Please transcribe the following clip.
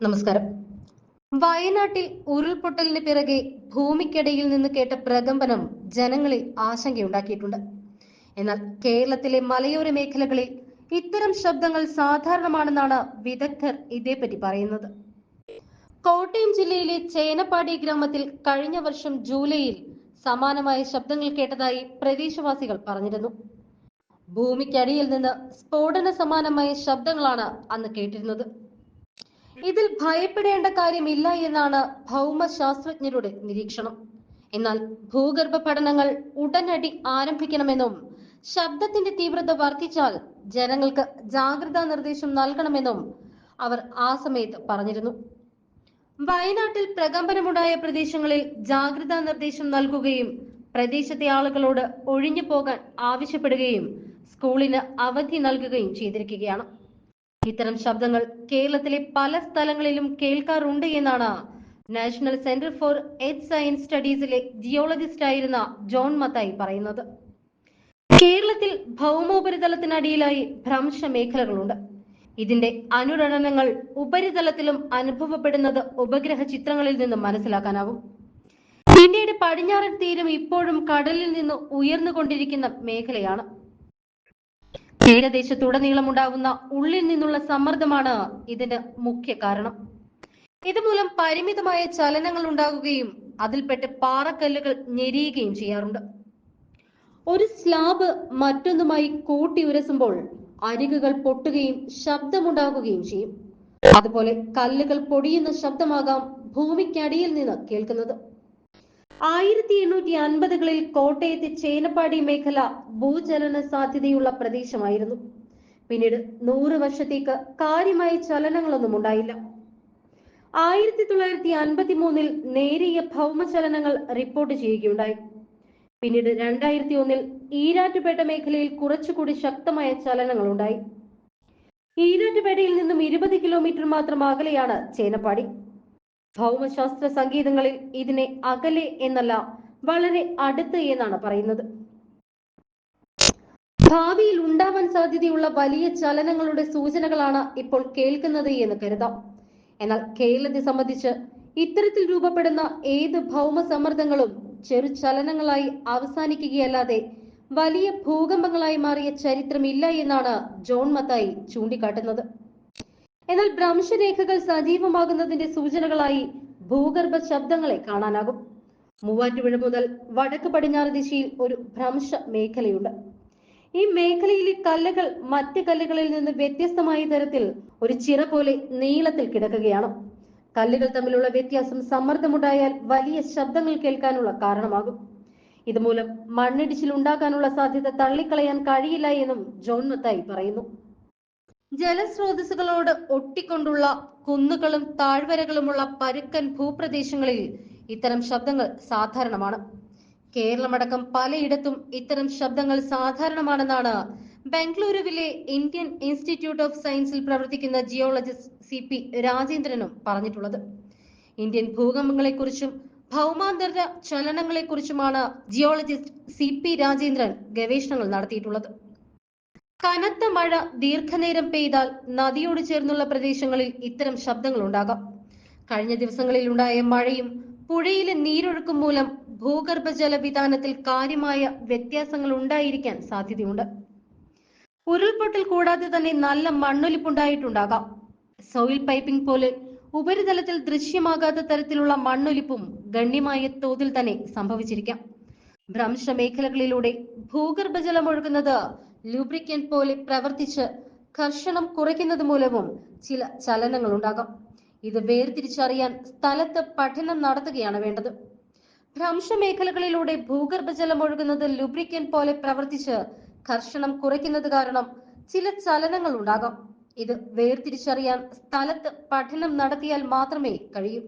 നമസ്കാരം. വയനാട്ടിൽ ഉരുൾപൊട്ടലിന് പിറകെ ഭൂമിക്കടിയിൽ നിന്ന് കേട്ട പ്രകമ്പനം ജനങ്ങളിൽ ആശങ്കയുണ്ടാക്കിയിട്ടുണ്ട്. എന്നാൽ കേരളത്തിലെ മലയോര മേഖലകളിൽ ഇത്തരം ശബ്ദങ്ങൾ സാധാരണമാണെന്നാണ് വിദഗ്ധർ ഇതേപ്പറ്റി പറയുന്നത്. കോട്ടയം ജില്ലയിലെ ചേനപ്പാടി ഗ്രാമത്തിൽ കഴിഞ്ഞ വർഷം ജൂലൈയിൽ സമാനമായ ശബ്ദങ്ങൾ കേട്ടതായി പ്രദേശവാസികൾ പറഞ്ഞിരുന്നു. ഭൂമിക്കടിയിൽ നിന്ന് സ്ഫോടന സമാനമായ ശബ്ദങ്ങളാണ് അന്ന് കേട്ടിരുന്നത്. ഇതിൽ ഭയപ്പെടേണ്ട കാര്യമില്ല എന്നാണ് ഭൗമശാസ്ത്രജ്ഞരുടെ നിരീക്ഷണം. എന്നാൽ ഭൂഗർഭ പഠനങ്ങൾ ഉടനടി ആരംഭിക്കണമെന്നും ശബ്ദത്തിന്റെ തീവ്രത വർദ്ധിച്ചാൽ ജനങ്ങൾക്ക് ജാഗ്രതാ നിർദ്ദേശം നൽകണമെന്നും അവർ ആ സമയത്ത് പറഞ്ഞിരുന്നു. വയനാട്ടിൽ പ്രകമ്പനമുണ്ടായ പ്രദേശങ്ങളിൽ ജാഗ്രതാ നിർദ്ദേശം നൽകുകയും പ്രദേശത്തെ ആളുകളോട് ഒഴിഞ്ഞു പോകാൻ ആവശ്യപ്പെടുകയും സ്കൂളിന് അവധി നൽകുകയും ചെയ്തിരിക്കുകയാണ്. ഇത്തരം ശബ്ദങ്ങൾ കേരളത്തിലെ പല സ്ഥലങ്ങളിലും കേൾക്കാറുണ്ട് എന്നാണ് national centre for earth science സ്റ്റഡീസിലെ geologist ആയിരുന്ന ജോൺ മത്തായി പറയുന്നത്. കേരളത്തിൽ ഭൗമോപരിതലത്തിനടിയിലായി ഭ്രംശ മേഖലകളുണ്ട് ഇതിന്റെ അനുരണനങ്ങൾ ഉപരിതലത്തിലും അനുഭവപ്പെടുന്നത് ഉപഗ്രഹ ചിത്രങ്ങളിൽ നിന്ന് മനസ്സിലാക്കാനാവും. ഇന്ത്യയുടെ പടിഞ്ഞാറൻ തീരം ഇപ്പോഴും കടലിൽ നിന്ന് ഉയർന്നുകൊണ്ടിരിക്കുന്ന മേഖലയാണ്. തീരദേശത്തുടനീളം ഉണ്ടാകുന്ന ഉള്ളിൽ നിന്നുള്ള സമ്മർദ്ദമാണ് ഇതിന്റെ മുഖ്യ കാരണം. ഇതുമൂലം പരിമിതമായ ചലനങ്ങൾ ഉണ്ടാകുകയും അതിൽപ്പെട്ട് പാറക്കല്ലുകൾ ഞെരിയുകയും ചെയ്യാറുണ്ട്. ഒരു സ്ലാബ് മറ്റൊന്നുമായി കൂട്ടി ഉരസുമ്പോൾ അരികുകൾ പൊട്ടുകയും ശബ്ദമുണ്ടാകുകയും ചെയ്യും. അതുപോലെ കല്ലുകൾ പൊടിയുന്ന ശബ്ദമാകാം ഭൂമിക്കടിയിൽ നിന്ന് കേൾക്കുന്നത്. ആയിരത്തി എണ്ണൂറ്റി അൻപതുകളിൽ കോട്ടയത്തെ ചേനപ്പാടി മേഖല ഭൂചലന സാധ്യതയുള്ള പ്രദേശമായിരുന്നു. പിന്നീട് നൂറ് വർഷത്തേക്ക് കാര്യമായ ചലനങ്ങളൊന്നും ഉണ്ടായില്ല. ആയിരത്തി തൊള്ളായിരത്തി അൻപത്തി മൂന്നിൽ നേരിയ ഭൗമചലനങ്ങൾ റിപ്പോർട്ട് ചെയ്യുകയുണ്ടായി. പിന്നീട് രണ്ടായിരത്തി ഒന്നിൽ ഈരാറ്റുപേട്ട മേഖലയിൽ കുറച്ചുകൂടി ശക്തമായ ചലനങ്ങൾ ഉണ്ടായി ഈരാറ്റുപേട്ടയിൽ നിന്നും ഇരുപത് കിലോമീറ്റർ മാത്രം അകലെയാണ് ചേനപ്പാടി. ഭൗമശാസ്ത്ര സംഗീതങ്ങളിൽ ഇതിനെ അകലെ എന്നല്ല വളരെ അടുത്ത് എന്നാണ് പറയുന്നത്. ഭാവിയിൽ ഉണ്ടാവാൻ സാധ്യതയുള്ള വലിയ ചലനങ്ങളുടെ സൂചനകളാണ് ഇപ്പോൾ കേൾക്കുന്നത് എന്ന് കരുതാം. എന്നാൽ കേരളത്തെ സംബന്ധിച്ച് ഇത്തരത്തിൽ രൂപപ്പെടുന്ന ഏത് ഭൗമ സമ്മർദ്ദങ്ങളും ചെറു ചലനങ്ങളായി അവസാനിക്കുകയല്ലാതെ വലിയ ഭൂകമ്പങ്ങളായി മാറിയ ചരിത്രമില്ല എന്നാണ് ജോൺ മത്തായി ചൂണ്ടിക്കാട്ടുന്നത്. എന്നാൽ ഭ്രംശരേഖകൾ സജീവമാകുന്നതിന്റെ സൂചനകളായി ഭൂഗർഭ ശബ്ദങ്ങളെ കാണാനാകും. മൂവാറ്റുപുഴ മുതൽ വടക്ക് പടിഞ്ഞാറ് ദിശയിൽ ഒരു ഭ്രംശ മേഖലയുണ്ട്. ഈ മേഖലയിലെ കല്ലുകൾ മറ്റ് കല്ലുകളിൽ നിന്ന് വ്യത്യസ്തമായ തരത്തിൽ ഒരു ചിറ പോലെ നീളത്തിൽ കിടക്കുകയാണ്. കല്ലുകൾ തമ്മിലുള്ള വ്യത്യാസം സമ്മർദ്ദമുണ്ടായാൽ വലിയ ശബ്ദങ്ങൾ കേൾക്കാനുള്ള കാരണമാകും. ഇതുമൂലം മണ്ണിടിച്ചിൽ ഉണ്ടാക്കാനുള്ള സാധ്യത തള്ളിക്കളയാൻ കഴിയില്ല എന്നും ജോൺ മത്തായി പറയുന്നു. ജലസ്രോതസ്സുകളോട് ഒട്ടിക്കൊണ്ടുള്ള കുന്നുകളും താഴ്വരകളുമുള്ള പരുക്കൻ ഭൂപ്രദേശങ്ങളിൽ ഇത്തരം ശബ്ദങ്ങൾ സാധാരണമാണ്. കേരളമടക്കം പലയിടത്തും ഇത്തരം ശബ്ദങ്ങൾ സാധാരണമാണെന്നാണ് ബംഗളൂരുവിലെ ഇന്ത്യൻ ഇൻസ്റ്റിറ്റ്യൂട്ട് ഓഫ് സയൻസിൽ പ്രവർത്തിക്കുന്ന ജിയോളജിസ്റ്റ് സി പി രാജേന്ദ്രനും പറഞ്ഞിട്ടുള്ളത്. ഇന്ത്യൻ ഭൂകമ്പങ്ങളെക്കുറിച്ചും ഭൗമാന്തര ചലനങ്ങളെക്കുറിച്ചുമാണ് ജിയോളജിസ്റ്റ് സി പി രാജേന്ദ്രൻ ഗവേഷണങ്ങൾ നടത്തിയിട്ടുള്ളത്. കനത്ത മഴ ദീർഘനേരം പെയ്താൽ നദിയോട് ചേർന്നുള്ള പ്രദേശങ്ങളിൽ ഇത്തരം ശബ്ദങ്ങൾ ഉണ്ടാകാം കഴിഞ്ഞ ദിവസങ്ങളിൽ ഉണ്ടായ മഴയും പുഴയിലെ നീരൊഴുക്കും മൂലം ഭൂഗർഭജല വിധാനത്തിൽ കാര്യമായ വ്യത്യാസങ്ങൾ ഉണ്ടായിരിക്കാൻ സാധ്യതയുണ്ട്. ഉരുൾപൊട്ടൽ കൂടാതെ തന്നെ നല്ല മണ്ണൊലിപ്പുണ്ടായിട്ടുണ്ടാകാം. സോയിൽ പൈപ്പിംഗ് പോലെ ഉപരിതലത്തിൽ ദൃശ്യമാകാത്ത തരത്തിലുള്ള മണ്ണൊലിപ്പും ഗണ്യമായ തോതിൽ തന്നെ സംഭവിച്ചിരിക്കാം. ഭ്രംശ മേഖലകളിലൂടെ ഭൂഗർഭജലം ഒഴുകുന്നത് ലൂബ്രിക്കൻ പോലെ പ്രവർത്തിച്ച് കർഷണം കുറയ്ക്കുന്നത് മൂലവും ചില ചലനങ്ങൾ ഉണ്ടാകാം ഇത് വേർതിരിച്ചറിയാൻ സ്ഥലത്ത് പഠനം നടത്തുകയാണ് വേണ്ടത്. ഭ്രംശ മേഖലകളിലൂടെ ഭൂഗർഭജലം ഒഴുകുന്നത് ലൂബ്രിക്കൻ പോലെ പ്രവർത്തിച്ച് കർഷണം കുറയ്ക്കുന്നത് കാരണം ചില ചലനങ്ങൾ ഉണ്ടാകാം ഇത് വേർതിരിച്ചറിയാൻ സ്ഥലത്ത് പഠനം നടത്തിയാൽ മാത്രമേ കഴിയൂ.